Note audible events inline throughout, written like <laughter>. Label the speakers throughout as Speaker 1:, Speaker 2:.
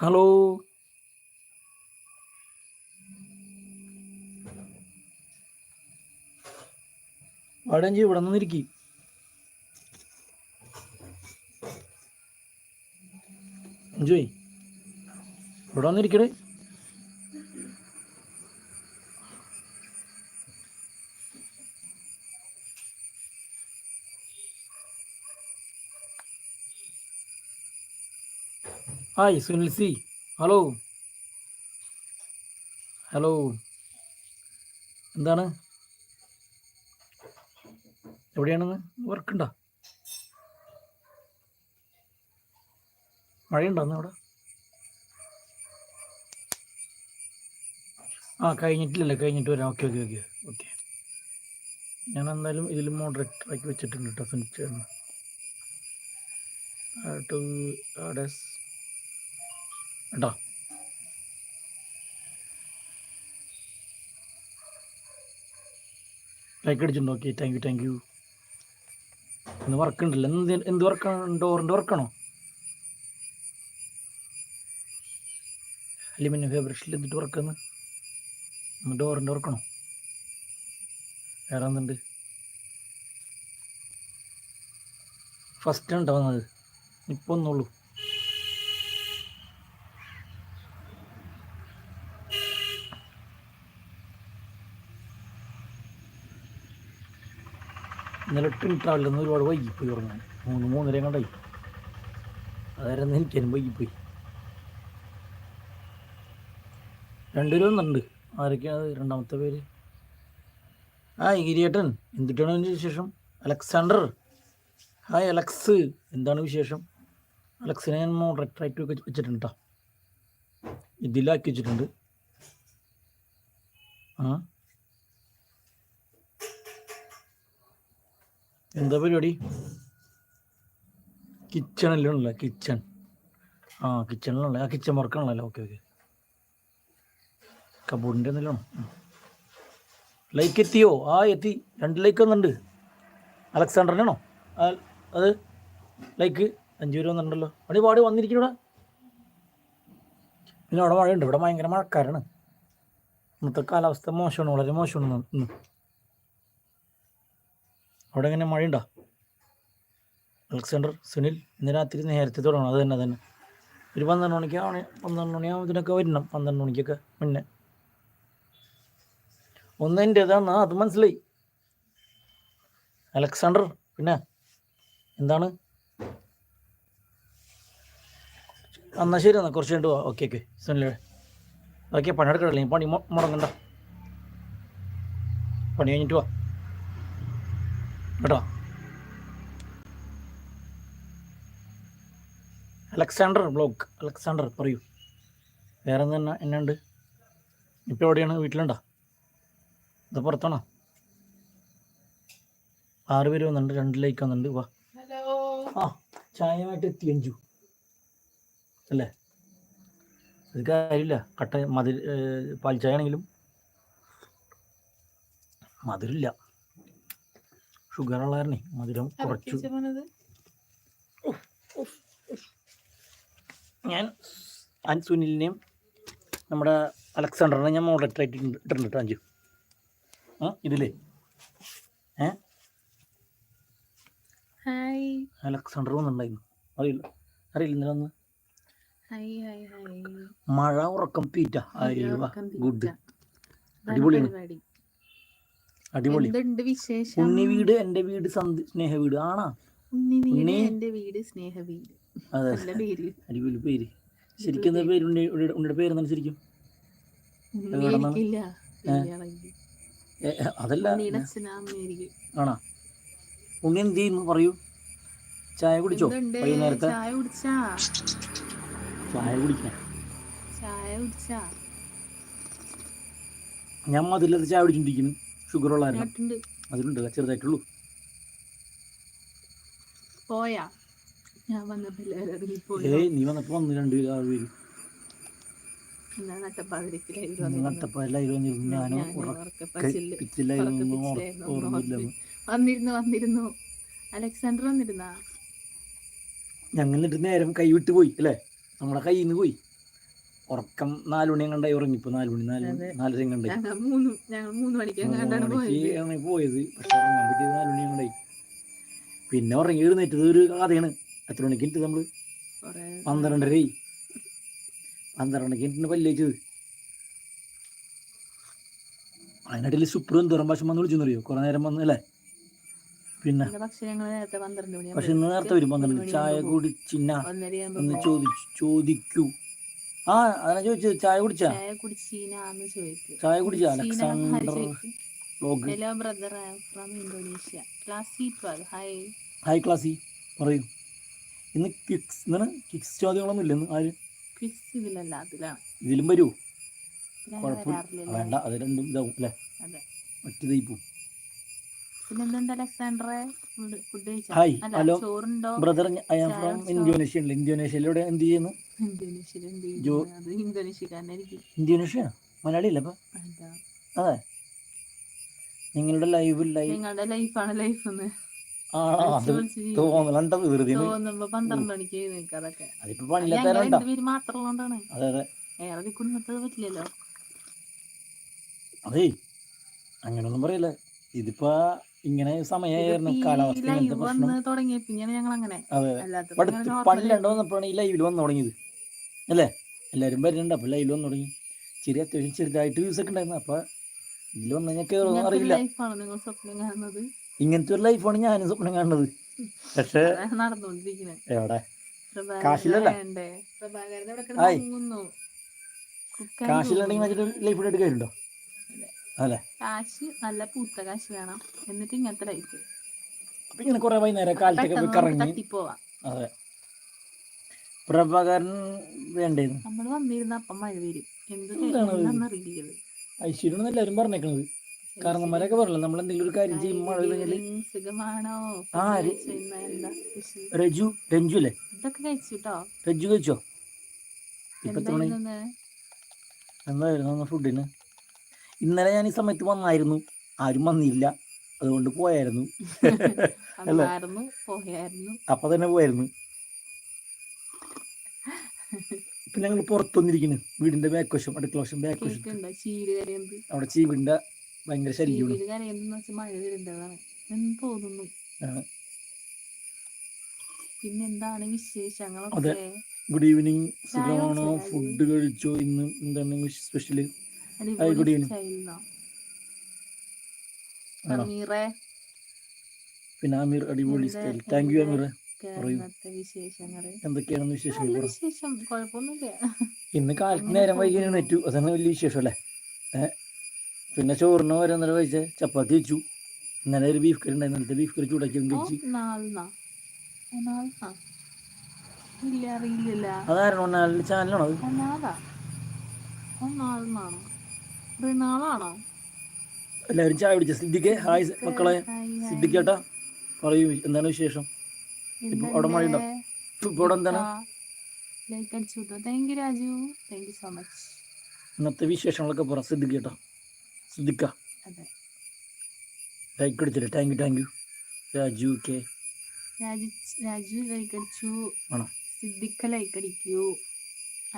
Speaker 1: Hello വടഞ്ചി ഇവിടെ നിന്നിരിക്കി. ജോയ് ഇവിടെ വന്നിരിക്കടേ. Hi Sunil C hello hello എന്താണ്? എവിടെയാണെന്ന് വർക്കുണ്ടോ? മഴയുണ്ടോ അവിടെ? ആ കഴിഞ്ഞിട്ടില്ലല്ലേ കഴിഞ്ഞിട്ട് വരാം. Okay okay okay okay. ഞാൻ എന്തായാലും ഇതിൽ മോഡറേറ്റർ ആക്കി വെച്ചിട്ടുണ്ട് കേട്ടോ സുനിച്ചേന്ന് ടു ഡേസ് കേട്ടോ like അടിച്ചിട്ടുണ്ടോ okay thank you thank you ഇന്ന് വർക്ക് ഉണ്ടല്ലോ. എന്ത് എന്ത് വർക്കാണ് ഡോറിന്റെ വർക്കാണോ അലുമിനിയം ഫേബ്രിക്സിൽ എന്തിട്ട് വർക്കാന്ന് ഡോറിന്റെ വർക്കാണോ വേറെ എന്തുണ്ട് ഫസ്റ്റ് ഉണ്ടോ വന്നത്. ഇപ്പം ഒന്നുള്ളൂ. ഇന്നലെ ട്വിൻ ട്രാവലിൽ നിന്ന് ഒരുപാട് വൈകിപ്പോയി ഉറങ്ങാൻ മൂന്ന് മൂന്നര കണ്ടായി. അതായിരുന്നു എനിക്കാനും വൈകിപ്പോയി. രണ്ടുപേരും ഒന്നുണ്ട് ആരൊക്കെയാണ് രണ്ടാമത്തെ പേര്? ആ ഗിരിയേട്ടൻ. എന്തിട്ടാണ് വിശേഷം? അലക്സാണ്ടർ. Hi Alex. എന്താണ് വിശേഷം? അലക്സിനെ ഞാൻ ഒക്കെ വെച്ചിട്ടുണ്ട് കേട്ടോ ഇതിലാക്കി വെച്ചിട്ടുണ്ട്. ആ? എന്താ പരിപാടി? കിച്ചണിലുണ്ടല്ലോ കിച്ചൺ ആ കിച്ചണിലുള്ള ആ കിച്ചൺ വർക്കാണല്ലോ ഓക്കെ ഓക്കെ കബോർഡിന്റെ എന്തെങ്കിലും ലൈക്ക് എത്തിയോ? ആ എത്തി. രണ്ട് ലൈക്ക് വന്നിട്ടുണ്ട്. അലക്സാണ്ടറിനാണോ അത് ലൈക്ക് അഞ്ച് പേര് വന്നിട്ടുണ്ടല്ലോ. അവിടെ പാടി വന്നിരിക്കണോ പിന്നെ അവിടെ മഴയുണ്ട് ഇവിടെ ഭയങ്കര മഴക്കാരാണ്. ഇന്നത്തെ കാലാവസ്ഥ മോശമാണ്. വളരെ മോശമാണ് ഇന്ന്. അവിടെ എങ്ങനെ മഴയുണ്ടോ? അലക്സാണ്ടർ സുനിൽ ഇന്ന് രാത്രി നേരത്തെ അത് തന്നെ തന്നെ. ഒരു പന്ത്രണ്ട് മണിക്ക് ആണ് പന്ത്രണ്ട് മണിയാകുമ്പോൾ ഇതിനൊക്കെ വരണം. പന്ത്രണ്ട് മണിക്കൊക്കെ മുന്നേ. ഒന്ന് എന്റേതാണ് അത് മനസ്സിലായി. അലക്സാണ്ടർ പിന്നെ എന്താണ്? എന്നാൽ ശരി എന്നാൽ കുറച്ച് കണ്ടു ഓക്കെ ഓക്കെ. സുനിലേ ഓക്കെ പണിയെടുക്കണല്ലേ പണി മുടങ്ങണ്ട. പണി കഴിഞ്ഞിട്ട് വാ. കേട്ടോ? Alexander block. അലക്സാണ്ടർ പറയൂ. വേറെ തന്നെ എന്നുണ്ട് ഇപ്പോൾ എവിടെയാണ്? വീട്ടിലുണ്ടോ? ഇത് പുറത്താണോ? ആറ് പേര് വന്നിട്ടുണ്ട്. രണ്ട് ലൈക്ക് വന്നിട്ടുണ്ട്. വാ. ആ ചായയുമായിട്ട് എത്തി അഞ്ചു. അല്ലേ? അത് കാര്യമില്ല. കട്ട മതിൽ പാൽ ചായ ആണെങ്കിലും മധുരമില്ല. ഷുഗർ ഉള്ള കാരണേ മധുരം കുറച്ചു ഞാൻ ഞാൻ സുനിലിനെയും നമ്മുടെ അലക്സാണ്ടറിനെ ഞാൻ മോഡറേറ്റർ ആയിട്ട് ഇട്ടിട്ടുണ്ട് കേട്ടോ അഞ്ചു. ആ ഇതിലേ. ഏ? അലക്സാണ്ടർ വന്നിട്ടുണ്ടായിരുന്നു. അറിയില്ല അറിയില്ല ഇന്നലെ മഴ ഉറക്കം തീറ്റ.
Speaker 2: ഉറക്കം തീറ്റ.
Speaker 1: ഗുഡ് അടിപൊളിയാണ്. അടിപൊളി. ഉണ്ണി വീട് എന്റെ വീട് സന്ധി സ്നേഹ വീട് ആണാ
Speaker 2: വീട്. എന്റെ സ്നേഹ വീട്
Speaker 1: അതെ. അടിപൊളി പേര്. ശരിക്കും എന്താ പേര്? ഉണ്ണി ഉണ്ണിയുടെ പേര് എന്താണ് ശരിക്കും? അതല്ല. ആണാ? ഉണ്ണി എന്ത് ചെയ്യുന്നു? പറയൂ. ചായ കുടിച്ചോ? വൈകുന്നേരത്തെ?
Speaker 2: ചായ കുടിച്ചാ?
Speaker 1: ചായ കുടിക്കാൻ.
Speaker 2: ചായ കുടിച്ചാ?
Speaker 1: ഞാൻ മധുരത്തെ ചായ കുടിച്ചിട്ടിരിക്കുന്നു ഷുഗർ ഉള്ള അതിലുണ്ട് ചെറുതായിട്ടുള്ളൂ.
Speaker 2: പോയാ? ഞാൻ വന്നപ്പോ
Speaker 1: ഏയ് നീ വന്നപ്പോ വന്ന് രണ്ട് ആറ് പേര് വന്നിരുന്നു.
Speaker 2: അലക്സാണ്ടർ വന്നിരുന്നാ?
Speaker 1: ഞങ്ങൾ നേരം കൈവിട്ട് പോയി അല്ലേ? നമ്മളെ കയ്യിൽ നിന്ന് പോയി. ഉറക്കം നാല് മണി കണ്ടായി ഉറങ്ങിപ്പോ നാല് മണി നാല് മണി. നാലര കണ്ടായി
Speaker 2: മൂന്ന് ഞങ്ങൾ മൂന്ന് മണിക്ക് പോയത്.
Speaker 1: പക്ഷെ ഉറങ്ങാൻ പറ്റിയത് നാല് മണി കണ്ടായി പിന്നെ ഉറങ്ങി എഴുന്നേറ്റത് ഒരു കഥയാണ് എത്ര മണിക്ക് എനിക്ക്
Speaker 2: നമ്മൾ?
Speaker 1: പന്ത്രണ്ടരയായി. പന്ത്രണ്ടരക്ക് എനിക്ക് പല്ലേച്ചത് അതിനിടയിൽ സുപ്രീം എന്തോരം ഭാഷ വന്ന് വിളിച്ചെന്നറിയോ കുറെ നേരം വന്ന് അല്ലേ? പിന്നെ
Speaker 2: പക്ഷെ
Speaker 1: ഇന്ന് നേരത്തെ വരും. പന്ത്രണ്ട് ചായ കുടിച്ചിന്ന ഒന്ന് ചോദിച്ചു ചോദിക്കൂ. ആ അങ്ങനെ ചോദിച്ചു? ചായ കുടിച്ചാ?
Speaker 2: ചായ കുടിച്ചീനാന്ന് ചോദിക്കും.
Speaker 1: ചായ കുടിച്ചാ? Alexander. Vlog
Speaker 2: hello brother from Indonesia class twelve hi
Speaker 1: hi classy പറയൂ. ഇന്ന് കിക്സ് എന്താണ് കിക്സ് ചോദ്യങ്ങളൊന്നും ഇല്ല ഇന്ന് ആര്?
Speaker 2: ക്വിസ് ഇതിലല്ല അതിലാണ്
Speaker 1: ഇതിലും
Speaker 2: വരൂ.
Speaker 1: കുഴപ്പമില്ല. വേണ്ട അത് രണ്ടും ഇതാവും അല്ലേ?
Speaker 2: അതെ. പിന്നെ അലക്സാണ്ടറെ? ഫുഡ് കഴിച്ചാ?
Speaker 1: ഹായ് ഹലോ
Speaker 2: ചോറുണ്ടോ?
Speaker 1: Brother I am from Indonesia ഇന്തോനേഷ്യയിലൂടെ എന്ത് ചെയ്യുന്നു? ഇന്തോനേഷ്യ? മലയാളി അല്ലേ
Speaker 2: അതാ.
Speaker 1: നിങ്ങളുടെ ലൈവ് ലൈവ്
Speaker 2: നിങ്ങളുടെ ലൈഫാണ് ലൈഫ് എന്ന്
Speaker 1: അത് അങ്ങനൊന്നും പറയില്ല. ഇതിപ്പോ ഇങ്ങനെ സമയമായിരുന്നു കാലാവസ്ഥ
Speaker 2: ലൈവ്
Speaker 1: ഇങ്ങനത്തെ പ്രശ്നം.
Speaker 2: വന്ന് തുടങ്ങിയ പിന്നെയാണ് ഞങ്ങൾ അങ്ങനെ
Speaker 1: അതെ.
Speaker 2: അല്ലാത്തപ്പോ
Speaker 1: ഇപ്പൊ
Speaker 2: ഇങ്ങനെ
Speaker 1: അടുത്ത്
Speaker 2: normal
Speaker 1: പണി രണ്ടു വന്നപ്പോഴാണ് ഈ ലൈവിൽ വന്നു തുടങ്ങിയത്. അല്ലേ? എല്ലാവരും വരുന്നുണ്ട്. അപ്പോൾ ലൈവിൽ വന്നു തുടങ്ങി. ചെറിയ അത്യാവശ്യം ചെറുതായിട്ട് വ്യൂസ് ഒക്കെ ഉണ്ടായിരുന്നു. അപ്പോൾ ഇതിൽ വന്നു
Speaker 2: ഒരു
Speaker 1: അറിയില്ല.
Speaker 2: നിങ്ങൾ സ്വപ്നം കാണുന്നത്.
Speaker 1: ഇങ്ങനത്തെ ഒരു ലൈഫാണ് ഞാനും സ്വപ്നം കാണുന്നത്. പക്ഷേ എവിടെ? കാശിലല്ല. കാശിലുണ്ടെങ്കിൽ വെച്ചിട്ട് ലൈഫ് എടുക്കാറുണ്ടോ അല്ലേ?
Speaker 2: കാശ് നല്ല പൂത്ത കാശ് വേണം. എന്നിട്ട് ഇങ്ങനത്തെ ലൈഫ്
Speaker 1: അപ്പൊ ഇങ്ങനെ കുറെ വൈകുന്നേരം കാലത്തൊക്കെ കറങ്ങി. അതെ. പ്രഭാകരൻ വേണ്ടേന്ന്.
Speaker 2: നമ്മൾ വന്നിരുന്ന അപ്പം മഴ വരും എന്ത്
Speaker 1: എന്താണ് ഇത്?
Speaker 2: എന്താണെന്നറിയില്ല
Speaker 1: ഐശ്വര്യാണ് എല്ലാവരും പറഞ്ഞേക്കണത്. കാരണന്മാരൊക്കെ പറഞ്ഞില്ല? നമ്മൾ എന്തെങ്കിലും ഒരു കാര്യം ചെയ്യും മഴ ആ, രജു രഞ്ജു അല്ലേ?
Speaker 2: ഇതൊക്കെ കഴിച്ചു?
Speaker 1: രജു കഴിച്ചോ
Speaker 2: എന്തായിരുന്നു
Speaker 1: ഫുഡിന്? ഇന്നലെ ഞാൻ ഈ സമയത്ത് വന്നായിരുന്നു. ആരും വന്നില്ല. അതുകൊണ്ട് പോയായിരുന്നു. <laughs> അല്ല.
Speaker 2: പോയായിരുന്നു.
Speaker 1: അപ്പൊ തന്നെ പോയായിരുന്നു. ഇപ്പൊ ഞങ്ങൾ പുറത്തൊന്നിരിക്കുന്നു വീടിന്റെ ബാക്ക് വശം അടുക്കള വശം ബാക്ക് വശം അവിടെ ചീവിടിന്റെ ഭയങ്കര ശല്യമാണ്.
Speaker 2: അതെ മഴ തോന്നുന്നു. വിശേഷങ്ങളൊക്കെ?
Speaker 1: ഗുഡ് ഈവനിങ് സുഖമാണോ? ഫുഡ് കഴിച്ചോ? ഇന്ന് എന്താണ്
Speaker 2: സ്പെഷ്യൽ
Speaker 1: ആണോ?
Speaker 2: അമീറെ.
Speaker 1: പിന്നെ അമീർ അടിപൊളി സ്റ്റൈൽ താങ്ക് യു അമീർ എന്തൊക്കെയാണ്
Speaker 2: വിശേഷം.
Speaker 1: ഇന്ന് കാലത്ത് നേരം വൈകി
Speaker 2: പോകുന്നു.
Speaker 1: നെറ്റു അതാണ് വലിയ വിശേഷം അല്ലേ? പിന്നെ ചോറിന് വരെ നേരം കഴിച്ച ചപ്പാത്തി വെച്ചു. ഇന്നലെ ഒരു ബീഫ് കറി ഉണ്ടായിരുന്നു. ഇന്നലത്തെ ബീഫ് കറി ചൂടാക്കി കഴിച്ചു. അതാരണോ ഒന്നാലിന്റെ ചാനലാണോ എല്ലാവരും ചായ പിടിച്ച സിദ്ദിഖെ ഹായ് മക്കളെ. സിദ്ധിക്കേട്ടാ പറയൂ എന്താണ് വിശേഷം? ഇപ്പൊ അവിടെ മഴയുണ്ടോ? ഇപ്പൊ ഇവിടെ എന്താണ്?
Speaker 2: ലൈക്ക് അടിച്ചു വിട്ടോ thank you Raju. Thank you so much
Speaker 1: ഇന്നത്തെ വിശേഷങ്ങളൊക്കെ പറ. സിദ്ധിക്ക് കേട്ടോ.
Speaker 2: സിദ്ധിക്ക
Speaker 1: ലൈക്ക് അടിച്ചില്ല thank you thank you Raju K
Speaker 2: Raju Raju like അടിച്ചു.
Speaker 1: ആണോ?
Speaker 2: സിദ്ധിക്ക ലൈക്ക് അടിക്കൂ.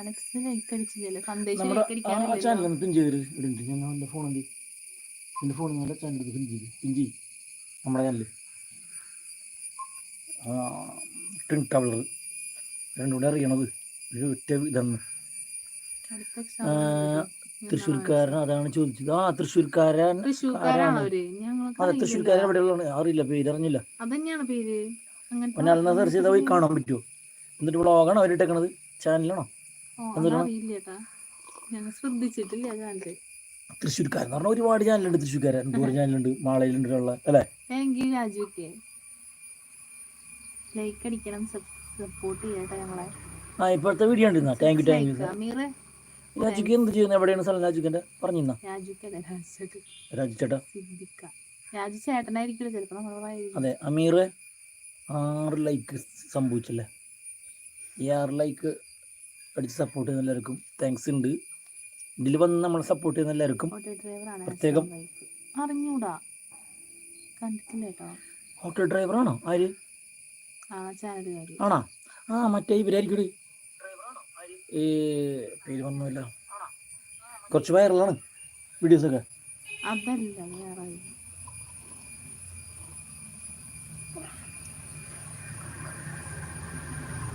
Speaker 2: അലക്സ് ലൈക്ക് അടിച്ചില്ലല്ലോ. സന്ദേശം
Speaker 1: നമ്മുടെ
Speaker 2: ലൈക്ക്
Speaker 1: ആ ചാനൽ
Speaker 2: അടിക്കാറില്ലല്ലോ.
Speaker 1: ഒന്ന് പിൻ നമ്മുടെ ഇടുന്നുണ്ട് ട്വിൻ ടവളർ രണ്ടും കൂടെ അറിയണത്. ഒരു ഒറ്റ ഇതാണ്. തൃശ്ശൂർക്കാരൻ അതാണ് ചോദിച്ചത്. ആ തൃശ്ശൂർക്കാരൻ അതെ. തൃശ്ശൂർക്കാരൻ എവിടെയുള്ളതാണ്? അറിയില്ല പേര് അറിഞ്ഞില്ല
Speaker 2: അതന്നെയാണ് പേര്. അങ്ങനത്തെ
Speaker 1: ഒന്നാളെന്നാ സെർച്ച് ചെയ്താൽ പോയി കാണാൻ പറ്റുമോ? എന്നിട്ട് വ്ളോഗാണോ അവരിട്ടേക്കണത് ചാനലാണോ? തൃശ്ശൂർക്കാരൻ എന്ന് പറഞ്ഞാൽ ഒരുപാട് ചാനലുണ്ട് തൃശ്ശൂർക്കാരൻ. എന്തോരം <laughs> ചാനലുണ്ട് മാളയിലുണ്ട് അല്ലേ?
Speaker 2: ലൈക്ക് അടിക്കണം സപ്പോർട്ട് ചെയ്യട്ടെ ഞങ്ങളെ
Speaker 1: ആ ഇപ്പോഴത്തെ വീഡിയോ ഉണ്ട് താങ്ക് യു താങ്ക് യു രാജുക്ക് എന്ത് ചെയ്യുന്നു? എവിടെയാണ് സ്ഥലം രാജുക്കിന്റെ പറഞ്ഞിരുന്ന?
Speaker 2: രാജു
Speaker 1: ചേട്ടാ
Speaker 2: രാജു ചേട്ടനായിരിക്കും ചിലപ്പോ നമ്മളായിരിക്കും
Speaker 1: അതെ അമീർ ആറ് ലൈക്ക് സംഭവിച്ചല്ലേ? ഈ ആറ് ലൈക്ക് അടിച്ച് സപ്പോർട്ട് ചെയ്യുന്ന എല്ലാവർക്കും താങ്ക്സ് ഉണ്ട്. ഇതിൽ വന്ന് നമ്മളെ സപ്പോർട്ട് ചെയ്യുന്ന എല്ലാവർക്കും പ്രത്യേകം.
Speaker 2: അറിഞ്ഞൂടാ. കണ്ടിട്ടില്ല കേട്ടോ.
Speaker 1: ഓട്ടോ ഡ്രൈവറാണോ ആര്? ആണോ? ആ മറ്റേ ഇവരായിരിക്കും ഈ പേര് വന്നില്ല കുറച്ച് വൈറലാണ് വീഡിയോസൊക്കെ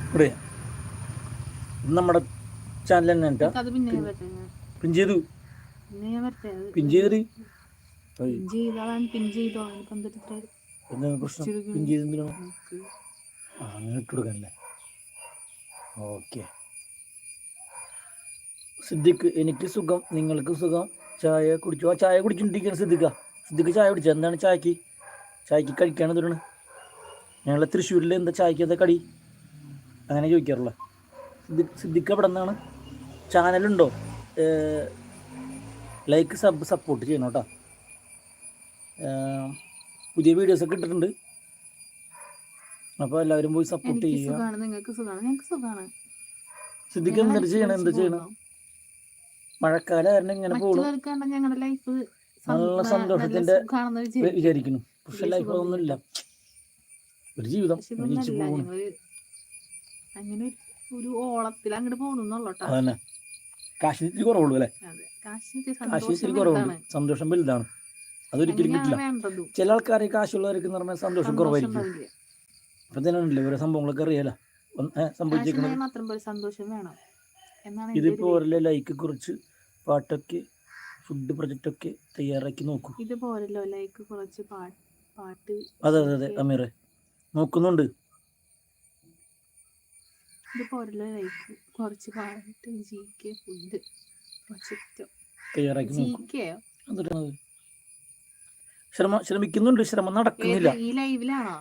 Speaker 1: ഇവിടെ. നമ്മുടെ ചാനൽ തന്നെ കേട്ടോ. പിൻ ചെയ്തു. പിൻ ചെയ്തിട്ട്
Speaker 2: പിൻ പിൻ
Speaker 1: പ്രശ്നം? പിൻ ചെയ്തെന്തിനാണ് അങ്ങനെ ഓക്കെ. സിദ്ദിഖ് എനിക്ക് സുഖം നിങ്ങൾക്ക് സുഖം. ചായ കുടിച്ചു? ആ ചായ കുടിച്ചിട്ടിരിക്കുകയാണ് സിദ്ദിഖ. സിദ്ദിഖ് ചായ കുടിച്ചു? എന്താണ് ചായക്ക്? ചായക്ക് കഴിക്കാണ് തരുന്നത് ഞങ്ങളെ തൃശ്ശൂരിൽ എന്താ ചായക്ക് എന്താ കടി? അങ്ങനെ ചോദിക്കാറുള്ള. സിദ്ദിഖ് സിദ്ദിഖ് എവിടെ നിന്നാണ്? ചാനലുണ്ടോ? ലൈക്ക് സബ് സപ്പോർട്ട് ചെയ്യണം കേട്ടോ. പുതിയ വീഡിയോസൊക്കെ ഇട്ടിട്ടുണ്ട്. അപ്പോൾ എല്ലാവരും പോയി സപ്പോർട്ട് ചെയ്യുക.
Speaker 2: സുഖാണ് നിങ്ങൾക്ക് സുഖാണ് ഞങ്ങൾക്ക് സുഖാണ്.
Speaker 1: സിദ്ദിഖ് എന്തൊരു ചെയ്യണം? എന്താ ചെയ്യണം? മഴക്കാലം കാരണം ഇങ്ങനെ പോകണം
Speaker 2: ഞങ്ങളുടെ ലൈഫ്
Speaker 1: നല്ല സന്തോഷത്തിന്റെ വിചാരിക്കുന്നു. പക്ഷെ ലൈഫ് ഒന്നുമില്ല ഒരു ജീവിതം ജീവിച്ചു
Speaker 2: പോകുന്നു അങ്ങനെ ഒരു- ഓളത്തിൽ അങ്ങോട്ട് പോകണമെന്നുള്ളട്ടോ
Speaker 1: അതന്നെ. കാശിന് ഇത്തിരി കുറവുള്ളൂ അല്ലേ? കാശ് ഇത്തിരി കുറവുണ്ട്. സന്തോഷം വലുതാണ്. അതൊരിക്കലും കിട്ടില്ല. ചില ആൾക്കാർ കാശുള്ളവർക്ക് എന്ന് പറഞ്ഞാൽ സന്തോഷം
Speaker 2: സന്തോഷം
Speaker 1: കുറവായിരിക്കും. ഓരോ സംഭവങ്ങളൊക്കെ അറിയാലോ.
Speaker 2: സംഭവിച്ചേക്കുന്നത് മാത്രം പോലെ സന്തോഷം വേണം.
Speaker 1: ഓരോ ലൈക്ക് കുറിച്ച് പാട്ടൊക്കെ ഫുഡ് പ്രൊജക്റ്റ് ഒക്കെ തയ്യാറാക്കി നോക്കും.
Speaker 2: ഇത് പോരല്ലോ ലൈക്ക് കുറച്ച് പാട്ട്
Speaker 1: അതെ അതെ അതെ അമീറെ നോക്കുന്നുണ്ട്.
Speaker 2: ഇത് പോരല്ലോ ലൈക്ക് കുറച്ച് പാട്ട് ജി കെ ഫുഡ് പ്രൊജക്റ്റ്
Speaker 1: തയ്യാറാക്കി
Speaker 2: ജി
Speaker 1: നോക്കൂ
Speaker 2: കെയോ
Speaker 1: എന്നിട്ടാണ് ശ്രമ ശ്രമിക്കുന്നുണ്ട് ശ്രമം നടക്കുന്നില്ല.
Speaker 2: ഈ ലൈവിലാണോ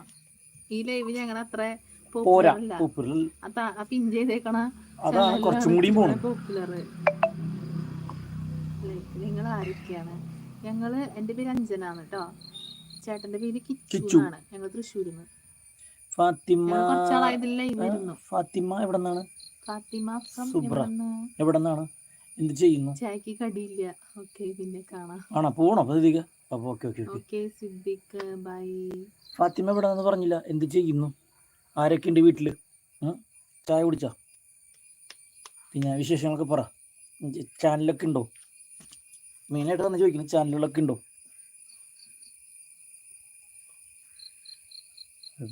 Speaker 2: ഈ ലൈവ് ഞങ്ങൾ അത്ര
Speaker 1: പോരാ
Speaker 2: പോപ്പുലർ പിൻ ചെയ്തേക്കണ
Speaker 1: അതാ കുറച്ചും കൂടിയും പോണം
Speaker 2: പോപ്പുലർ നിങ്ങൾ ആരൊക്കെയാണ്? ഞങ്ങൾ എന്റെ പേര് അഞ്ജനാണ് കേട്ടോ ചേട്ടന്റെ പേര്
Speaker 1: കിച്ചു.
Speaker 2: ആണ് ഞങ്ങൾ തൃശ്ശൂരിന്ന്.
Speaker 1: ഫാത്തിമ ഫാത്തിമ എവിടെ നിന്നാണ്
Speaker 2: ഫാത്തിമ ഫ്രം
Speaker 1: സുബ്ര.
Speaker 2: എവിടുന്ന്?
Speaker 1: എവിടെ നിന്നാണ് എന്ത് ചെയ്യുന്നു?
Speaker 2: ചായക്ക് കടിയില്ല. ഓക്കെ പിന്നെ കാണാം.
Speaker 1: ആണോ? പോണോ? ഇതിക അപ്പൊ okay okay okay.
Speaker 2: Siddique bye.
Speaker 1: Fathima ഇവിടെ നിന്ന് പറഞ്ഞില്ല? എന്ത് ചെയ്യുന്നു? ആരൊക്കെ ഉണ്ട് വീട്ടിൽ? ചായ കുടിച്ചാ? പിന്നെ വിശേഷങ്ങളൊക്കെ പറ. ചാനലൊക്കെ ഉണ്ടോ? മെയിനായിട്ട് തന്നെ ചോദിക്കുന്നു ചാനലുകളൊക്കെ ഉണ്ടോ?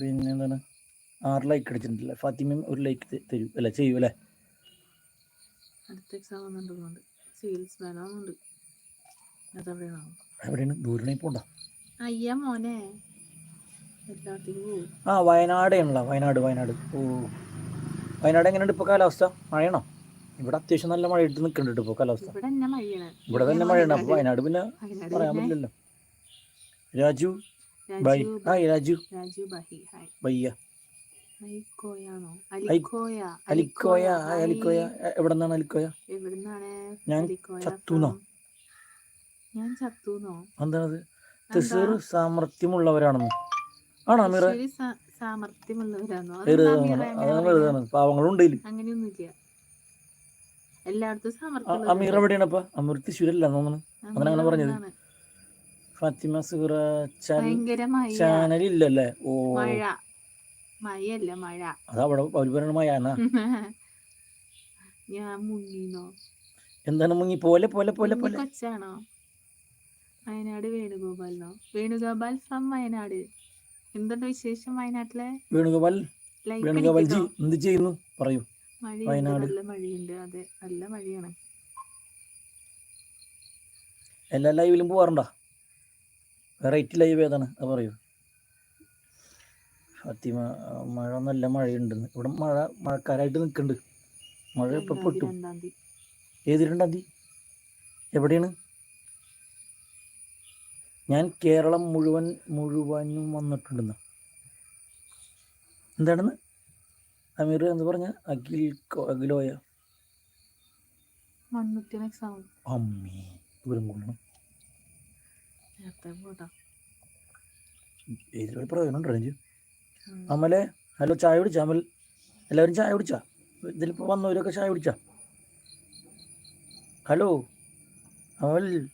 Speaker 1: പിന്നെ എന്താണ്? ആറ് ലൈക്ക് അടിച്ചിട്ടുണ്ടല്ലേ? ഫാത്തിമയും ഒരു ലൈക്ക് തരൂ അല്ല? ചെയ്യൂ അല്ലേ?
Speaker 2: അടുത്ത എക്സാം വന്നിട്ടുണ്ട് സെയിൽസ് മാൻ ആവുന്നുണ്ട് അതെവിടെയാണോ
Speaker 1: എവിടെയാണ്? ദൂരണേ പോണ്ട?
Speaker 2: അയ്യ മോനെ.
Speaker 1: ആ വയനാടാണല്ലോ. വയനാട് വയനാട്. ഓ. വയനാട് എങ്ങനെയുണ്ട് ഇപ്പോൾ കാലാവസ്ഥ? മഴയാണോ? ഇവിടെ അത്യാവശ്യം നല്ല മഴ ഇട്ട് നിൽക്കുന്നുണ്ട് ഇപ്പോൾ കാലാവസ്ഥ.
Speaker 2: ഇവിടെ തന്നെ മഴയാണ്.
Speaker 1: അപ്പോൾ വയനാട് പിന്നെ
Speaker 2: വയനാട്
Speaker 1: പറയാൻ പറ്റില്ലല്ലോ. രാജു ബൈ. ഹായ് രാജു. ബയ്യ.
Speaker 2: അലിക്കോയ.
Speaker 1: അലിക്കോയ ഹായ്. അലിക്കോയ. ഞാൻ ചത്തൂന്നോ?
Speaker 2: ഞാൻ ചത്തൂന്നോ?
Speaker 1: എന്താണത്? തൃശ്ശൂർ സാമർത്ഥ്യമുള്ളവരാണെന്ന് ആണോ അമീറ
Speaker 2: സാമർത്ഥ്യമുള്ളവരാണോ
Speaker 1: അതാണ്. പാവങ്ങളുണ്ട്
Speaker 2: അങ്ങനെയൊന്നുമില്ല. എല്ലായിടത്തും
Speaker 1: ആ,
Speaker 2: സാമർത്ഥ്യം
Speaker 1: അമീർ എവിടെയാണ് അപ്പൊ? അമീർ തൃശ്ശൂരല്ല തോന്നുന്നു. അങ്ങനെ പറഞ്ഞത്. ഫാത്തിമ സുഹറ ഓ.
Speaker 2: മഴ. മഴയല്ല മഴ. ഞാൻ മുങ്ങിനോ
Speaker 1: എന്താണ് മുങ്ങി? പോലെ പോലെ പോലെ പോലെ.
Speaker 2: കൊച്ചാണോ വയനാട് വേണുഗോപാലിനോ? വേണുഗോപാൽ ഫ്രം വയനാട്. എന്തുണ്ട് വിശേഷം വയനാട്ടിലെ?
Speaker 1: വേണുഗോപാൽ വേണുഗോപാൽ ജി. എന്ത് ചെയ്യുന്നു? പറയൂ. വയനാട്.
Speaker 2: നല്ല മഴയുണ്ട്. അതെ നല്ല മഴയാണ്.
Speaker 1: എല്ലാ ലൈവിലും പോവാറുണ്ടോ? വെറൈറ്റി ലൈവ് ഏതാണ്? അത് പറയൂ. ഫാത്തിമ മഴ നല്ല മഴയുണ്ട്. ഇവിടെ മഴ മഴക്കാരായിട്ട് നിൽക്കുന്നുണ്ട്. മഴ ഇപ്പൊ പൊട്ടും. ഏത് രണ്ടാം തീയതി? എവിടെയാണ്? ഞാൻ കേരളം മുഴുവൻ മുഴുവനും വന്നിട്ടുണ്ടെന്ന്. എന്താണെന്ന്? അമീർ എന്ന് പറഞ്ഞ? അഖിൽ അഖിലോയ അമ്മേ ദൂരം കൊള്ളണം. പ്രയോജനം. അമലെ ഹലോ ചായ കുടിച്ചാ അമൽ? എല്ലാവരും ചായ കുടിച്ചാ? ഇതിലിപ്പോൾ വന്നവരൊക്കെ ചായ കുടിച്ചാ? ഹലോ അമൽ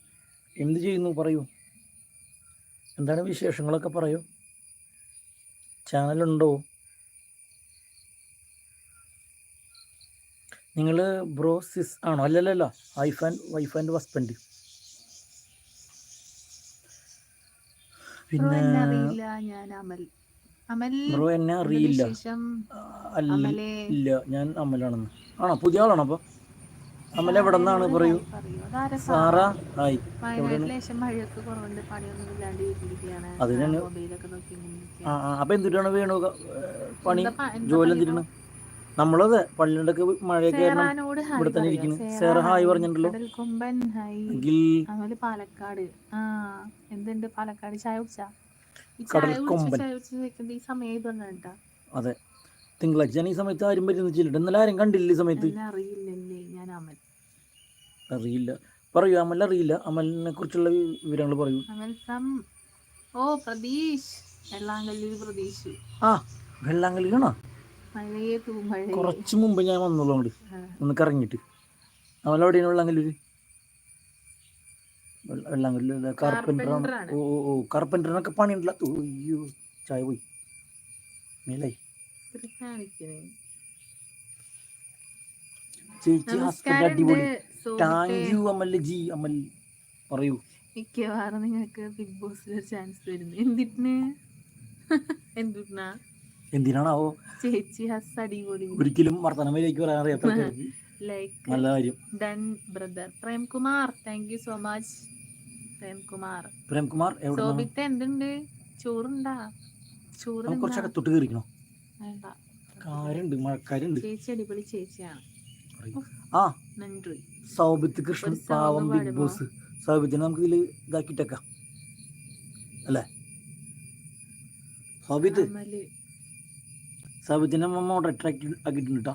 Speaker 1: എന്ത് ചെയ്യുന്നു? പറയൂ. എന്താണ് വിശേഷങ്ങളൊക്കെ പറയൂ? ചാനലുണ്ടോ? നിങ്ങൾ ബ്രോ സിസ് ആണോ? അല്ലല്ലല്ല wife and wife and husband പിന്നെ ബ്രോ എന്നെ അറിയില്ല. അല്ല ഇല്ല ഞാൻ അമലാണെന്ന്. ആണോ? പുതിയ ആളാണോ അപ്പോൾ? അമൽ എവിടെ നിന്നാണ് പറയൂ? സാറ? ഹായ് അതിനാണ് ആ അപ്പൊ എന്തിട്ടാണ് വേണു? പണി? ജോലി എന്തിട്ടാണ് നമ്മളതെ പള്ളിയുടെ മഴയൊക്കെ കാരണം ഇവിടെ തന്നെ ഇരിക്കുന്നു.
Speaker 2: സേറ
Speaker 1: സേറ ഹായ്. പറഞ്ഞിട്ടുണ്ടല്ലോ.
Speaker 2: അമൽ പാലക്കാട്. എന്തുണ്ട് പാലക്കാട്? ചായ കുടിച്ചാ? ഈ സമയം
Speaker 1: അതെ. തിങ്കളാഴ്ച ഈ സമയത്ത് ആരും വരുന്നില്ല. ഇന്നലെ ആരും കണ്ടില്ല ഈ സമയത്ത്.
Speaker 2: അമൽ
Speaker 1: അറിയില്ല. പറയൂ അമൽ അറിയില്ല. അമലിനെ കുറിച്ചുള്ള വിവരങ്ങൾ പറയൂ.
Speaker 2: അമൽ ഫ്രം ഓ പ്രതീഷ്. വെള്ളാങ്കല്ലൂർ പ്രതീഷ്.
Speaker 1: ആ
Speaker 2: വെള്ളാങ്കല്ലിയാണോ
Speaker 1: കുറച്ച് മുമ്പ് ഞാൻ വന്നോളൂ അങ്ങോട്ട് ഒന്ന് കറങ്ങിട്ട് അമൽ എവിടെയാണ് വെള്ളാങ്കല്ലൂർ
Speaker 2: Carpenter ആണ്.
Speaker 1: ഓ ഓ കാർപ്പന്ററിനൊക്കെ പണിയുണ്ടല്ലോ. അയ്യോ ചായ പോയി. മേലായി. ചേച്ചി ഹസ്ബൻഡ് അടിപൊളി. Thank you Amal ji Amal. പറയൂ.
Speaker 2: മിക്കവാറും നിങ്ങൾക്ക് ബിഗ് ബോസിൽ ഒരു ചാൻസ് തരുന്നു എന്തിന് <laughs> എന്തിട്ടാ
Speaker 1: എന്തിനാണാവോ?
Speaker 2: ചേച്ചി ഹസ് അടിപൊളി.
Speaker 1: ഒരിക്കലും വർത്തനമയിലേക്ക് പറയാൻ അറിയാത്ത
Speaker 2: ലൈക്ക്
Speaker 1: നല്ല കാര്യം.
Speaker 2: Done brother. Premkumar thank you so much Premkumar.
Speaker 1: Premkumar
Speaker 2: Sobith എന്തുണ്ട്? ചോറുണ്ടാ? ചോറ്
Speaker 1: നമുക്ക് കുറച്ച്
Speaker 2: തിന്നാ?
Speaker 1: അകത്തോട്ട് കയറിക്കണോ?
Speaker 2: വേണ്ട.
Speaker 1: കാരുണ്ട് മഴക്കാരുണ്ട്
Speaker 2: ചേച്ചി അടിപൊളി ചേച്ചിയാണ്.
Speaker 1: ആ. സൗബിത്ത് കൃഷ്ണൻ പാവം ബിഗ്? ബോസ് സൗബിത്തിനെ നമുക്ക് ഇതിൽ ഇതാക്കിട്ടേക്കാം അല്ലേ? സൗബിത്ത്.
Speaker 2: സൗബിത്തിനെ
Speaker 1: സൗബിത്തിനെ മോഡറേറ്റർ ആക്കി ആക്കിയിട്ടുണ്ട് കേട്ടോ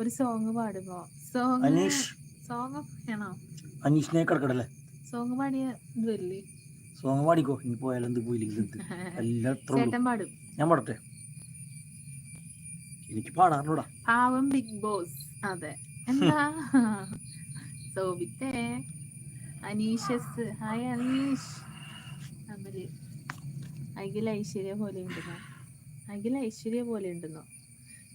Speaker 2: ഒരു സോങ് പാടുമോ? സോങ്
Speaker 1: അനീഷ്.
Speaker 2: സോങ് വേണോ?
Speaker 1: അനീഷിനെ കിടക്കടല്ലേ?
Speaker 2: സോങ് പാടിയ ഇതല്ലേ
Speaker 1: സോങ് പാടിക്കോ? ഇനി പോയാലും എന്ത് പോയില്ലെങ്കിൽ എന്ത്. എല്ലാം
Speaker 2: ചേട്ടൻ പാടും.
Speaker 1: ഞാൻ പാടട്ടെ? എനിക്ക് പാടാറുണ്ടോടാ
Speaker 2: പാവം ബിഗ് ബോസ് അതെ. എന്താ? സോബിത്തെ. അനീഷസ്. ഹായ് അനീഷ്. അമൽ അഖില ഐശ്വര്യ പോലെ ഉണ്ടെന്നോ? അഖില ഐശ്വര്യ പോലെ ഉണ്ടെന്നോ?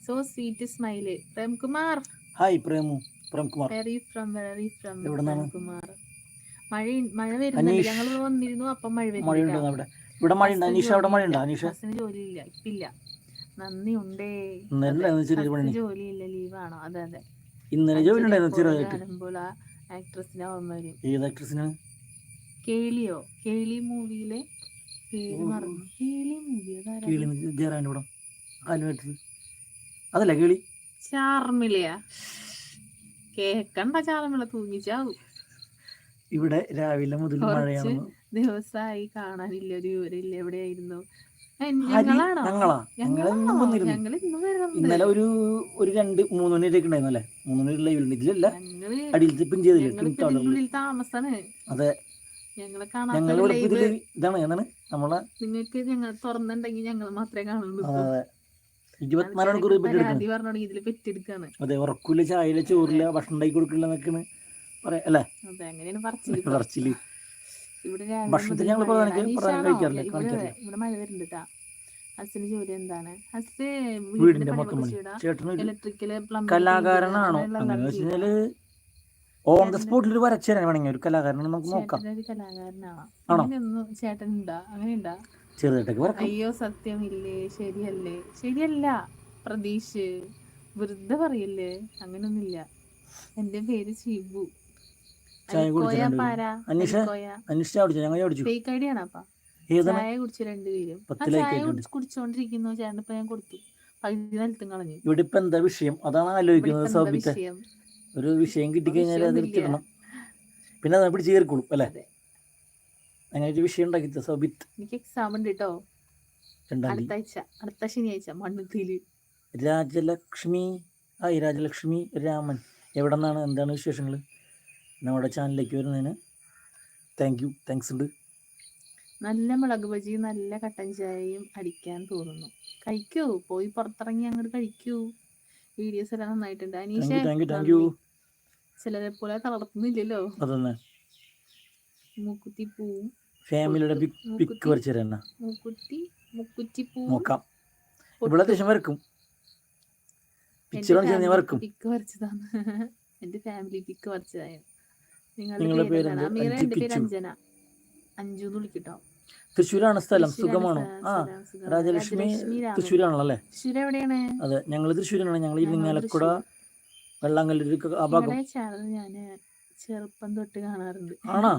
Speaker 2: So sweet smile Premkumar.
Speaker 1: Hi Premu. Premkumar.
Speaker 2: Very from very from? Premkumar? മഴ മഴ വരുന്നുണ്ട്. ഞങ്ങൾ വന്നിരുന്നു അപ്പം മഴ
Speaker 1: വരുന്നുണ്ട് ഇവിടെ മഴ ഉണ്ട് അനീഷ അവിടെ ഉണ്ട് അനീഷ.
Speaker 2: ജോലിയില്ല ഇപ്പില്ല നന്ദി ഉണ്ടേ ജോലിയില്ല ലീവാണോ? അതെ അതെ.
Speaker 1: ഇന്നലെ ജോലി ഉണ്ടായിരുന്നു? ചെറുതായിട്ട്
Speaker 2: കാണുമ്പോൾ ആ ആക്ട്രസിനെ ഓർമ്മ വരും.
Speaker 1: ഏത് ആക്ട്രസിനാണ്
Speaker 2: കേളിയോ? കേളി മൂവിയിലെ പേര്. മറന്നു. കേളി മൂവി
Speaker 1: കീളി ജയറാന്റെ പടം. കാലുമായിട്ട് അതല്ല കിളി.
Speaker 2: ചാർമിളയാ. കേക്കണ്ട ചാർമിള തൂങ്ങിച്ചാവും.
Speaker 1: ഇവിടെ രാവിലെ മുതൽ മഴയാണ്
Speaker 2: ദിവസമായി കാണാനില്ല ഒരു വിവരമില്ല. എവിടെയായിരുന്നു?
Speaker 1: ഞങ്ങളാ. ഞങ്ങൾ ഇന്നും വന്നിരുന്നു.
Speaker 2: ഞങ്ങൾ ഇന്നും വരുന്നുണ്ട്
Speaker 1: ഇന്നലെ ഒരു ഒരു രണ്ട് മൂന്ന് മണിയൊക്കെ ഉണ്ടായിരുന്നു അല്ലേ? മൂന്ന് മണി ലൈവിലുണ്ട് ഇതിലല്ല.
Speaker 2: അടിയിൽ
Speaker 1: അടിയിലത്തെ പിൻ ചെയ്തില്ല?
Speaker 2: താമസാണ്.
Speaker 1: അതെ.
Speaker 2: ഞങ്ങളെ
Speaker 1: ഞങ്ങൾ ഇവിടെ ഇതിൽ ഇതാണ്. എന്താണ്? നമ്മളെ
Speaker 2: നിങ്ങൾക്ക് ഞങ്ങൾ തുറന്നുണ്ടെങ്കിൽ ഞങ്ങൾ മാത്രമേ കാണുള്ളൂ
Speaker 1: ഇരുപത്തിനാല് മണിക്കൂർ
Speaker 2: ഇതിൽ പെറ്റെടുക്കാണ്
Speaker 1: അതെ ഉറക്കൂല ചായയില ചോറില്ല ഭക്ഷണം ഉണ്ടാക്കി കൊടുക്കില്ല എന്നൊക്കെയാണ് പറയാ അല്ലേ?
Speaker 2: അങ്ങനെയാണ് പറച്ചിൽ.
Speaker 1: ഭക്ഷണത്തിന് ഞങ്ങൾ. പ്രധാന- കഴിക്കാറില്ല,
Speaker 2: ഇവിടെ
Speaker 1: കാണിക്കാറില്ല.
Speaker 2: മഴ വരുന്നുണ്ട് കേട്ടാ ജോലി എന്താണ്? ഹസ്
Speaker 1: വീടിന്റെ മൊത്തം
Speaker 2: ഇലക്ട്രിക്കൽ
Speaker 1: കലാകാരനാണോ? അങ്ങനെ വെച്ച് ഓൺ ദ സ്പോട്ടിൽ ഒരു വരച്ചുതരാൻ വേണമെങ്കിൽ ഒരു കലാകാരനെ നമുക്ക് നോക്കാം.
Speaker 2: ചേട്ടൻ കലാകാരനാണോ? ഉണ്ടാ അങ്ങനെ ഉണ്ടാ
Speaker 1: ചെറുതായിട്ടൊക്കെ
Speaker 2: അയ്യോ സത്യമില്ലേ? ശരിയല്ലേ? ശരിയല്ല. പ്രതീഷ് വെറുതെ പറയല്ലേ? അങ്ങനൊന്നുമില്ല. എന്റെ പേര് ഷിബു.
Speaker 1: ചായ
Speaker 2: കുടിച്ചിട്ടുണ്ട്.
Speaker 1: അനീഷ? ഞങ്ങൾ
Speaker 2: ഫേക്ക് ചായ കുടിച്ചു രണ്ടുപേരും ചായ
Speaker 1: ആയിട്ടുണ്ട്.
Speaker 2: കുടിച്ചോണ്ടിരിക്കുന്നു. ചേട്ടൻ ഇപ്പൊ ഞാൻ കൊടുത്തു. പകുതി നിലത്തും കളഞ്ഞു.
Speaker 1: ഇവിടെ ഇപ്പൊ എന്താ വിഷയം? അതാണ് ആലോചിക്കുന്നത് ഒരു വിഷയം കിട്ടിക്കഴിഞ്ഞാൽ അത് പിന്നെ അത് പിടിച്ച് കയറിക്കോളും അല്ലേ? അങ്ങനെ ഒരു വിഷയം ഉണ്ടാക്കി സോബിത്ത്.
Speaker 2: എനിക്ക് എക്സാം ഉണ്ട് കേട്ടോ അടുത്ത ആഴ്ച. അടുത്ത ശനിയാഴ്ച മണ്ണുത്തിയിൽ
Speaker 1: രാജലക്ഷ്മി. ആയി രാജലക്ഷ്മി രാമൻ. എവിടെ നിന്നാണ് എന്താണ് വിശേഷങ്ങൾ നമ്മുടെ ചാനലിലേക്ക് വരുന്നതിന് താങ്ക് യു താങ്ക്സ് ഉണ്ട്.
Speaker 2: നല്ല മുളക് ബജി നല്ല കട്ടൻ ചായയും അടിക്കാൻ തോന്നുന്നു. കഴിക്കൂ പോയി പുറത്തിറങ്ങി അങ്ങോട്ട് കഴിക്കൂ. വീഡിയോസ് എല്ലാം നന്നായിട്ടുണ്ട്. അനീഷ് ചിലരെ പോലെ തളർത്തുന്നില്ലല്ലോ.
Speaker 1: അതന്നെ.
Speaker 2: മൂക്കുത്തി പൂവും.
Speaker 1: ഫാമിലിയുടെ പിക്ക് വരച്ചു തരാം എന്നാ
Speaker 2: മൂക്കുത്തി മുക്കുറ്റി പൂവും
Speaker 1: നോക്കാം. ഇവിടെ അത്യാവശ്യം വരക്കും. പിക്ചർ വരക്കും.
Speaker 2: പിക്ക് വരച്ചതാണ്. എന്റെ ഫാമിലി പിക്ക് വരച്ചതായ
Speaker 1: നിങ്ങളുടെ
Speaker 2: നിങ്ങളുടെ പേര്
Speaker 1: പേരെന്ത്?
Speaker 2: അമീറ എന്റെ പേര് അഞ്ജന. അഞ്ജു എന്ന് വിളിക്കട്ടോ.
Speaker 1: തൃശ്ശൂരാണ് സ്ഥലം. സുഖമാണോ? ആ. രാജലക്ഷ്മി തൃശ്ശൂരാണല്ലോ? അല്ലേ
Speaker 2: തൃശ്ശൂർ എവിടെയാണ്?
Speaker 1: അതെ ഞങ്ങൾ തൃശ്ശൂരാണ്. ഞങ്ങൾ ഇരിങ്ങാലക്കുട വെള്ളാങ്കല്ലൂർ ആ ഭാഗം.
Speaker 2: ഞാൻ ചെറുപ്പം തൊട്ട് കാണാറുണ്ട്.
Speaker 1: ആണോ?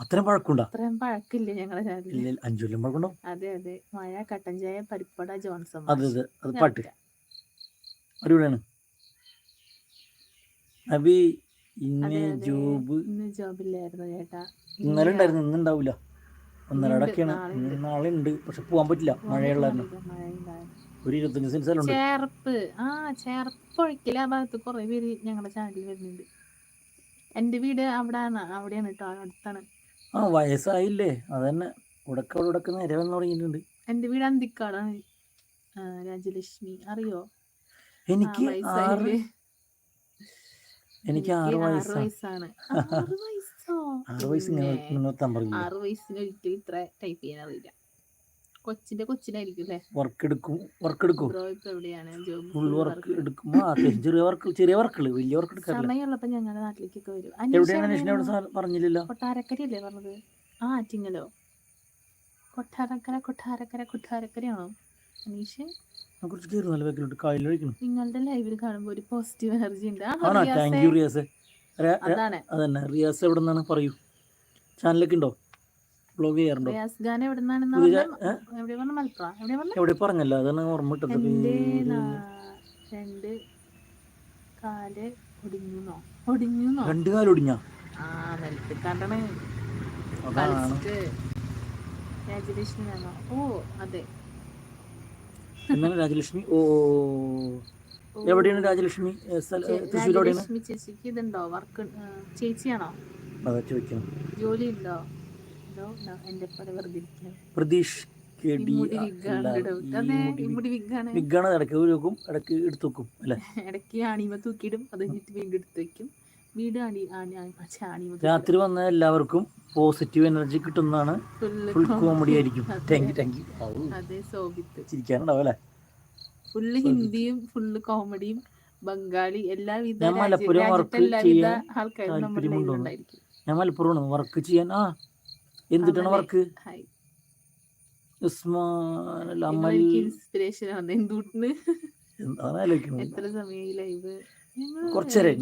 Speaker 1: അത്രയും പഴക്കുണ്ടോ
Speaker 2: അത്രയും പഴക്കില്ല ഞങ്ങളുടെ ചാനലിൽ
Speaker 1: അഞ്ചു കൊല്ലം പഴക്കുണ്ടോ
Speaker 2: അതെ അതെ. മഴ കട്ടൻ ചായ പരിപ്പട ജോൺസൺ
Speaker 1: അതെ അതെ. അത് പാട്ട്. അടിപൊളിയാണ്.
Speaker 2: അതെ,
Speaker 1: ഇന്ന് ജോബ്
Speaker 2: ഇന്ന് ജോബില്ലായിരുന്നു ചേട്ടാ.
Speaker 1: ഇന്നലെ ഉണ്ടായിരുന്നു ഇന്ന് ഉണ്ടാവില്ല ഒന്നരടക്കാണ്
Speaker 2: നാളെ ഉണ്ട്.
Speaker 1: പക്ഷെ പോകാൻ പറ്റില്ല. മഴയുള്ളായിരുന്നു ഒരു ഇരുപത്തഞ്ച് സെന്റ് സ്ഥലമുണ്ട്
Speaker 2: ചേർപ്പ്. ആ ചേർപ്പ് ഒഴിക്കൽ ആ ഭാഗത്ത് കുറെ പേര് ഞങ്ങളുടെ ചാനലിൽ വരുന്നുണ്ട്. എന്റെ വീട് അവിടെയാണ് അവിടെയാണ് കേട്ടോ അടുത്താണ്.
Speaker 1: ആ വയസ്സായില്ലേ. അതന്നെ. ഉടക്ക ഉടക്ക നേരെ വന്ന് തുടങ്ങിയിട്ടുണ്ട്.
Speaker 2: എന്റെ വീട് അന്തിക്കാടാണ്. രാജലക്ഷ്മി. അറിയോ?
Speaker 1: എനിക്ക്? എനിക്ക് ആറ് വയസ്സാണ്. <laughs>
Speaker 2: ആറ് വയസ്സോ?
Speaker 1: ആറ്
Speaker 2: വയസ്സിന് ഒരിക്കലും ഇത്ര ടൈപ്പ് ചെയ്യാൻ അറിയില്ല. കൊച്ചിന്റെ കൊച്ചിനായിരിക്കും അല്ലേ
Speaker 1: വർക്ക് എടുക്കും വർക്ക് എടുക്കും.
Speaker 2: ബ്രോ ഇപ്പൊ എവിടെയാണ്? ജോബ്
Speaker 1: ഫുൾ വർക്ക് എടുക്കുമ്പോ ചെറിയ വർക്ക് ചെറിയ വർക്കുകൾ വലിയ വർക്ക് എടുക്കാറില്ല.
Speaker 2: സമയമുള്ളപ്പോ ഞങ്ങളുടെ നാട്ടിലേക്കൊക്കെ വരും.
Speaker 1: എവിടെയാണ്
Speaker 2: അനീഷ
Speaker 1: അവിടെ സാർ പറഞ്ഞില്ലല്ലോ.
Speaker 2: കൊട്ടാരക്കരയല്ലേ പറഞ്ഞത്? ആ ആറ്റിങ്ങലോ. കൊട്ടാരക്കര കൊട്ടാരക്കര കൊട്ടാരക്കരയാണോ? അനീഷ്?
Speaker 1: കുറച്ച് കയറി നല്ല ബാക്കിലോട്ട് കായലിൽ ഒഴിക്കണം.
Speaker 2: നിങ്ങളുടെ ലൈവിൽ കാണുമ്പോൾ ഒരു പോസിറ്റീവ് എനർജി ഉണ്ട്.
Speaker 1: ആണോ? Thank you Riyas.
Speaker 2: അതാണ്.
Speaker 1: അതന്നെ. റിയാസ് എവിടെ നിന്നാണ് പറയൂ ചാനലൊക്കെ ഉണ്ടോ? ബ്ലോഗ് ചെയ്യാറുണ്ടോ?
Speaker 2: റിയാസ് ഖാൻ എവിടെ നിന്നാണ് എവിടെ
Speaker 1: പറഞ്ഞല്ലോ? അതാണ് ഓർമ്മ
Speaker 2: എന്റെ രണ്ട് കാൽ ഒടിഞ്ഞോ ഒടിഞ്ഞോ
Speaker 1: രണ്ട് കാലൊടിഞ്ഞ
Speaker 2: ആ നിലത്ത് കണ്ടണേ കളിച്ചിട്ട് രാജലക്ഷ്മി ഓ അതെ.
Speaker 1: എന്നാണ് രാജലക്ഷ്മി? ഓ. എവിടെയാണ് രാജലക്ഷ്മി?
Speaker 2: ചേച്ചിക്ക് ഇതുണ്ടോ? വർക്ക് ചേച്ചിയാണോ?
Speaker 1: അതാ ചോദിക്കണം.
Speaker 2: ജോലി ഉണ്ടോ ഉണ്ടോ? No, എന്റെ പോലെ വെറുതെ
Speaker 1: പ്രതീഷ് വെക്കും ഇടയ്ക്ക് എടുത്തു വെക്കും അല്ലെ?
Speaker 2: ഇടയ്ക്ക് ആണിമ തൂക്കിയിടും അത് കഴിഞ്ഞിട്ട് വീണ്ടും എടുത്ത് വെക്കും. വീട്
Speaker 1: രാത്രി വന്ന എല്ലാവർക്കും പോസിറ്റീവ് എനർജി കിട്ടുന്നതാണ്. ഫുൾ കോമഡി ആയിരിക്കും. താങ്ക് യു താങ്ക് യു
Speaker 2: അതെ സോബിത്ത്
Speaker 1: ചിരിക്കാനുണ്ടാവും അല്ലേ?
Speaker 2: ഫുള്ള് ഹിന്ദിയും ഫുള്ള് കോമഡിയും ബംഗാളി എല്ലാവിധ
Speaker 1: ഞാൻ മലപ്പുറം
Speaker 2: എല്ലാവിധ
Speaker 1: ചെയ്യാൻ താല്പര്യമുണ്ടോ? ഞാൻ മലപ്പുറമാണ്. വർക്ക് ചെയ്യാൻ. ആ എന്തിട്ടാണ് വർക്ക്
Speaker 2: ഇൻസ്പിറേഷൻ ആണ്. എന്തുട്ടിന് എത്ര സമയം ലൈവ്
Speaker 1: കുറച്ച് നേരം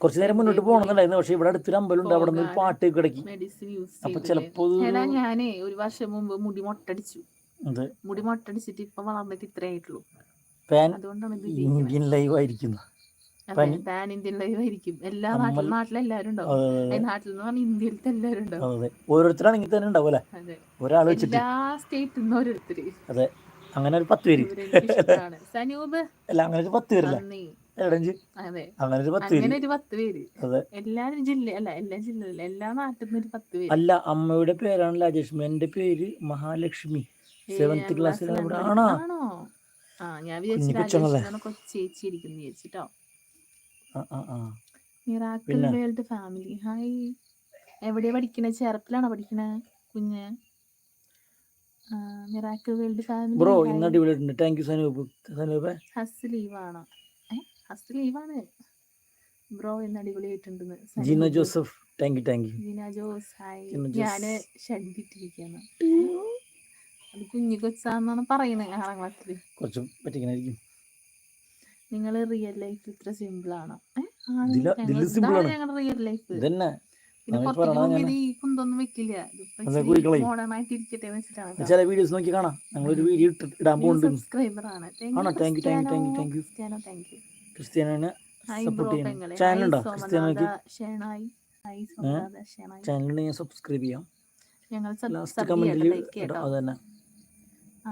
Speaker 1: കുറച്ച് മുന്നോട്ട് പോകണമെന്നുണ്ടായിരുന്നു പക്ഷെ ഇവിടെ അടുത്തൊരു അമ്പലമുണ്ട് അവിടെ നിന്ന് പാട്ട് കിടക്കി. അപ്പൊ ചിലപ്പോ
Speaker 2: ഞാനേ ഒരു വർഷം മുമ്പ് മുടി മൊട്ടടിച്ചു. മുടി മൊട്ടടിച്ചിട്ട് ഇപ്പൊ വളർന്നിട്ട് ഇത്രേ ആയിട്ടുള്ളൂ
Speaker 1: പാൻ
Speaker 2: അതുകൊണ്ടാണ് ഇത്
Speaker 1: ഇന്ത്യൻ ലൈവ് ആയിരിക്കുന്നു.
Speaker 2: പാൻ ഇന്ത്യൻ ലൈവ് ആയിരിക്കും. എല്ലാ. നാട്ടിലും നാട്ടിലെല്ലാരും ഉണ്ടാവും. നാട്ടിൽ നിന്ന് പറഞ്ഞാൽ ഇന്ത്യയിലത്തെ ഉണ്ടാവും.
Speaker 1: ഓരോരുത്തരാണെങ്കിൽ തന്നെ ഉണ്ടാവും അല്ലെ? ഒരാൾ
Speaker 2: എല്ലാ സ്റ്റേറ്റിൽ നിന്ന് ഓരോരുത്തര്.
Speaker 1: അതെ. അങ്ങനെ ഒരു പത്ത് പേര്. അല്ല അങ്ങനെ ഒരു പത്ത് പേരല്ലേ? അങ്ങനെ ഒരു പത്ത് പേര്. അതെ.
Speaker 2: എല്ലാ ജില്ല അല്ല എല്ലാ ജില്ലയിലും എല്ലാ നാട്ടിൽ നിന്ന് ഒരു പത്ത് പേര്.
Speaker 1: അല്ല അമ്മയുടെ പേരാണ് രാജേഷ്മി എന്റെ പേര് മഹാലക്ഷ്മി. സെവന്ത് ക്ലാസ്
Speaker 2: ക്ലാസ്സിലാണ്
Speaker 1: ആണോ?
Speaker 2: ആ ഞാൻ വിചാരിച്ചു കൊച്ചേച്ചി ഇരിക്കുന്നു മിറാക്കിൾ? World family. ഹായ്. എവിടെയാ പഠിക്കണേ? ചേർപ്പിലാണോ പഠിക്കണേ കുഞ്ഞ്? മിറാക്കിൾ വേൾഡ്
Speaker 1: ബ്രോ ഇന്ന് അടിപൊളിയായിട്ടുണ്ട്. Thank you Sanoop. സനൂപ്?
Speaker 2: ഹസ് ലീവാണോ. ഏ ഹസ് ലീവാണ്. ബ്രോ ഇന്ന് അടിപൊളിയായിട്ടുണ്ടെന്ന്
Speaker 1: Jeena Joseph thank you thank you
Speaker 2: Jeena Jose hi. ഞാൻ ഷഡിട്ടിരിക്കാണ് അത് കുഞ്ഞു കൊച്ചാന്നാണ് പറയുന്നത് ആറാം ക്ലാസ്സിൽ
Speaker 1: കുറച്ചും പറ്റിക്കണായിരിക്കും.
Speaker 2: നിങ്ങൾ റിയൽ ലൈഫ് ഇത്ര സിമ്പിൾ ആണ്. ഞങ്ങളുടെ റിയൽ ലൈഫ്
Speaker 1: ഇതന്നെ.
Speaker 2: പിന്നെ കുന്തൊന്നും വെക്കില്ല ഇരിക്കട്ടെ.
Speaker 1: ചില വീഡിയോസ് നോക്കി കാണാം. ഞങ്ങളൊരു വീഡിയോ ഇടാൻ പോകുന്നുണ്ട്
Speaker 2: ആണ്. താങ്ക് യു
Speaker 1: ക്രിസ്ത്യാനോനെ സപ്പോർട്ട് ചെയ്യണം. ചാനലുണ്ടോ
Speaker 2: ഷേണായി.
Speaker 1: സബ്സ്ക്രൈബ് ചെയ്യാം.
Speaker 2: ഞങ്ങൾ
Speaker 1: ലാസ്റ്റ് കമന്റിൽ
Speaker 2: കേട്ടോ.
Speaker 1: അത്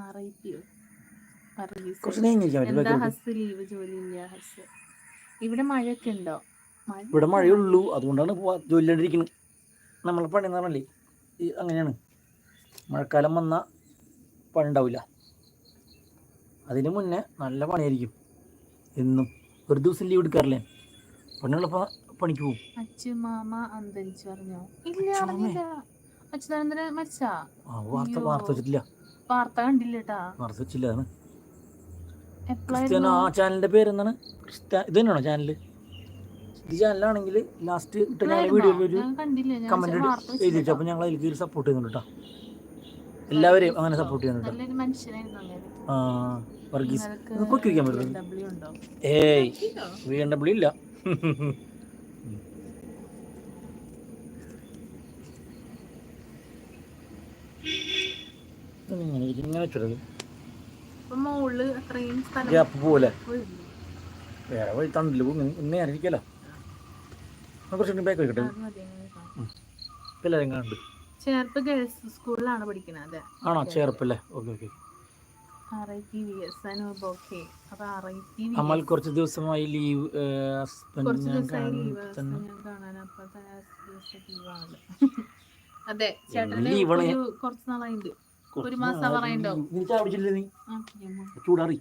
Speaker 2: ആർ ഐ പി
Speaker 1: കുറച്ച് നീങ്ങിരിക്കാൻ പറ്റും
Speaker 2: എന്താ
Speaker 1: ബാക്കിലോട്ട്
Speaker 2: ഹസ് ലീവ് ജോലി ഇവിടെ മഴയൊക്കെ ഉണ്ടോ?
Speaker 1: ഇവിടെ മഴയുള്ളൂ അതുകൊണ്ടാണ് ജോലിയിലിരിക്കുന്നത് നമ്മളെ പണി എന്ന് പറഞ്ഞല്ലേ ഈ അങ്ങനെയാണ്. മഴക്കാലം വന്നാൽ പണി ഉണ്ടാവില്ല അതിന് മുന്നേ നല്ല പണിയായിരിക്കും. എന്നും ഒരു ദിവസം ലീവ് എടുക്കാറില്ലേ? പണിയുള്ളപ്പോൾ പണിക്ക് പോകും
Speaker 2: അച്ഛൻ മാമ അന്തരിച്ചു പറഞ്ഞോ? ഇല്ല അറിഞ്ഞില്ല. അച്യുതാനന്ദന് മരിച്ചാ?
Speaker 1: ആ വാർത്ത വാർത്ത വെച്ചിട്ടില്ല.
Speaker 2: വാർത്ത കണ്ടില്ല
Speaker 1: വാർത്ത വെച്ചില്ല ആ ചാനലിന്റെ പേര് എന്താണ്? ഇത് തന്നെയാണോ ചാനൽ ഇത് ചാനലാണെങ്കിൽ ലാസ്റ്റ് ഇട്ട വീഡിയോ വീഡിയോയിൽ ഒരു
Speaker 2: കണ്ടില്ല. ഞാൻ
Speaker 1: കമന്റ്
Speaker 2: വാർത്ത
Speaker 1: അപ്പൊ അപ്പോൾ ഞങ്ങൾ അതിൽ കയറി സപ്പോർട്ട് ചെയ്യുന്നുണ്ട് കേട്ടോ എല്ലാവരെയും അങ്ങനെ സപ്പോർട്ട് ചെയ്യുന്നുണ്ട് ആ വർഗീസ് പൊക്കി വയ്ക്കാൻ ഏയ് വി എൻ ഡബ്ല്യു ഇല്ല. ഇങ്ങനെ പോലെ വേറെ വഴി തണ്ടില്ല ഇന്നേ ഇരിക്കല്ലോ കുറച്ചുകൂടി ബാക്ക് വയ്ക്കട്ടെ
Speaker 2: അത് മതി അങ്ങനെ
Speaker 1: എല്ലാവരും കാണുന്നുണ്ട്
Speaker 2: ചേർപ്പ് ഗേൾസ് സ്കൂളിലാണ് പഠിക്കുന്നത് അതെ.
Speaker 1: ആണോ? ചേർപ്പല്ലേ ഓക്കെ ഓക്കെ. അമൽ കുറച്ച് ദിവസമായി ലീവ് <laughs>
Speaker 2: അതെ കുറച്ച് ഒരു മാസം പറയണ്ടോ.
Speaker 1: ചൂടാറി.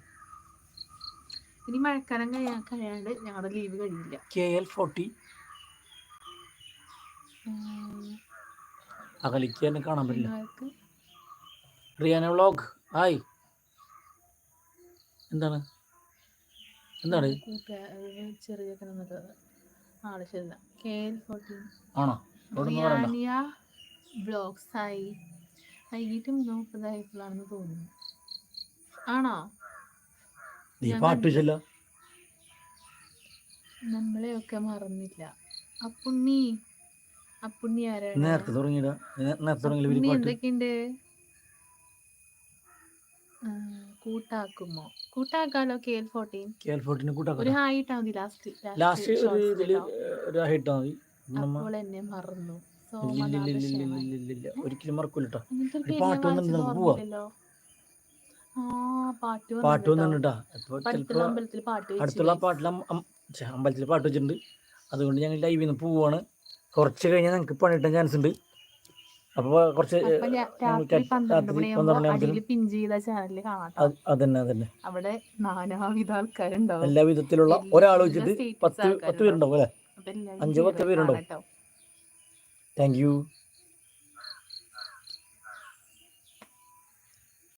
Speaker 2: ഇനി മഴക്കാലം കഴിയാണ്ട് ഞങ്ങളുടെ ലീവ് കഴിയില്ല.
Speaker 1: കെ എൽ ഫോർട്ടി അകലിക്ക് തന്നെ കാണാൻ പറ്റില്ല. റിയാന വ്ളോഗ്. ഹായ്. എന്താണ്? എന്താണ്?
Speaker 2: ചെറിയ
Speaker 1: ആണോ?
Speaker 2: ബ്ലോഗ്സ് ആയി വൈകിട്ട് മൂന്ന് മുപ്പതായപ്പോഴാണെന്ന് തോന്നുന്നു. ആണോ?
Speaker 1: നീ പാട്ട്
Speaker 2: നമ്മളെയൊക്കെ മറന്നില്ല. അപ്പുണ്ണി ആരാണ്
Speaker 1: നേരത്തെ തുടങ്ങിയില്ല ഇവർ
Speaker 2: അപ്പുണ്ണി
Speaker 1: പാട്ട്
Speaker 2: എന്തൊക്കെയുണ്ട് ആ, കൂട്ടാക്കുമോ കൂട്ടാക്കാലോ K L fourteen
Speaker 1: K L ഫോർട്ടിനെ
Speaker 2: ഒരു
Speaker 1: കൂട്ടാക്കാം
Speaker 2: ഹായ് ഇട്ടാ മതി ലാസ്റ്റ്
Speaker 1: ലാസ്റ്റ് ഒരു ഇതിൽ ഒരു ഹിറ്റ് മതി നമ്മ
Speaker 2: അപ്പോൾ എന്നെ മറന്നു.
Speaker 1: ഒരിക്കലും മറക്കൂല കേട്ടോ
Speaker 2: അങ്ങനത്തെ ഒരു
Speaker 1: പാട്ട് നമുക്ക് പോവാം.
Speaker 2: ഓർമ്മയില്ലല്ലോ. ആ പാട്ട്
Speaker 1: പാട്ട്
Speaker 2: വന്നിട്ടുണ്ട്
Speaker 1: വന്നിട്ടാ ഇപ്പൊ
Speaker 2: അടുത്തുള്ള
Speaker 1: ചിലപ്പോ
Speaker 2: അമ്പലത്തിൽ പാട്ട് വെച്ച്
Speaker 1: അടുത്തുള്ള
Speaker 2: guys.
Speaker 1: പാട്ടിൽ അമ്പലത്തിൽ പാട്ട് വെച്ചിട്ടുണ്ട് അതുകൊണ്ട് ഞങ്ങൾ ലൈവിൽ നിന്ന് പോവാണ് കുറച്ച് കഴിഞ്ഞാൽ ഞങ്ങൾക്ക് പണിയിട്ടാൻ ചാൻസ് ഉണ്ട്.
Speaker 2: അപ്പൊ
Speaker 1: കുറച്ച് അതന്നെ അതന്നെ.
Speaker 2: അവിടെ നാനാവിധ ആൾക്കാരുണ്ടാവും.
Speaker 1: എല്ലാ വിധത്തിലുള്ള
Speaker 2: എല്ലാ
Speaker 1: ഒരാൾ വെച്ചിട്ട്
Speaker 2: status
Speaker 1: പത്ത് പത്ത്. പേരുണ്ടാവും അല്ലെ? അഞ്ചോ പത്ത് പേരുണ്ടാവും. Thank you